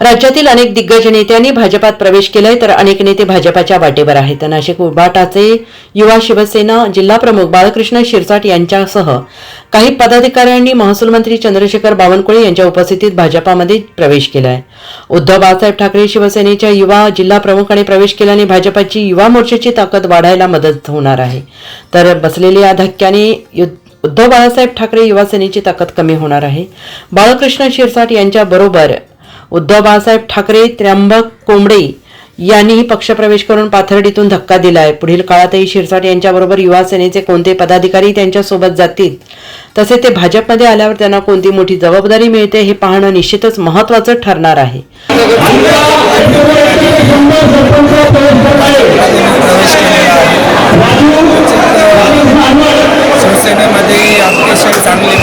राज्यातील अनेक दिग्गज नेत्यांनी भाजपात प्रवेश केलाय तर अनेक नेते भाजपाच्या वाटेवर आहेत. नाशिक उबाटाचे युवा शिवसेना जिल्हा प्रमुख बाळकृष्ण शिरसाट यांच्यासह काही पदाधिकाऱ्यांनी महसूल मंत्री चंद्रशेखर बावनकुळे यांच्या उपस्थितीत भाजपामध्ये प्रवेश केलाय. उद्धव बाळासाहेब ठाकरे शिवसेनेच्या युवा जिल्हा प्रमुखाने प्रवेश केल्याने भाजपाची युवा मोर्चाची ताकद वाढायला मदत होणार आहे. तर बसलेल्या या धक्क्याने उद्धव बाळासाहेब ठाकरे युवा सेनेची ताकद कमी होणार आहे. बाळकृष्ण शिरसाट यांच्या बरोबर उद्धव बाळासाहेब ठाकरे त्र्यंबक कोंबडे यांनीही पक्षप्रवेश करून पाथर्डीतून धक्का दिलाय. पुढील काळातही शिरसाट यांच्याबरोबर युवा सेनेचे कोणते पदाधिकारी त्यांच्यासोबत जातील? तसे ते भाजपमध्ये आल्यावर त्यांना कोणती मोठी जबाबदारी मिळते हे पाहणं निश्चितच महत्त्वाचं ठरणार आहे. शिवसेनेमध्ये अतिशय चांगली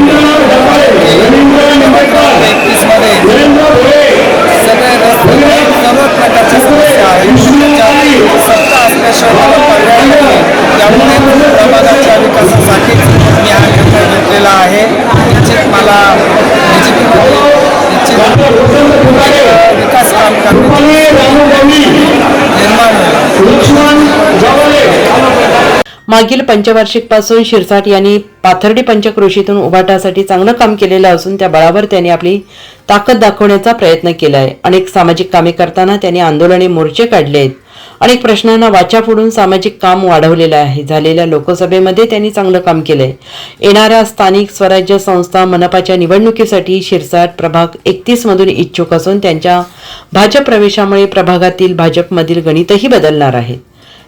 Linda मागील पंचवार्षिकपासून शिरसाट यांनी पाथर्डी पंचक्रोशीतून उभाटासाठी चांगलं काम केलेलं असून त्या बळावर त्यांनी आपली ताकद दाखवण्याचा प्रयत्न केलाय. अनेक सामाजिक कामे करताना त्यांनी आंदोलने मोर्चे काढले आहेत. अनेक प्रश्नांना वाचा फोडून सामाजिक काम वाढवलेलं आहे. झालेल्या लोकसभेमध्ये त्यांनी चांगलं काम केलंय. येणाऱ्या स्थानिक स्वराज्य संस्था मनपाच्या निवडणुकीसाठी शिरसाट प्रभाग एकतीस मधून इच्छुक असून त्यांच्या भाजप प्रवेशामुळे प्रभागातील भाजपमधील गणितही बदलणार आहेत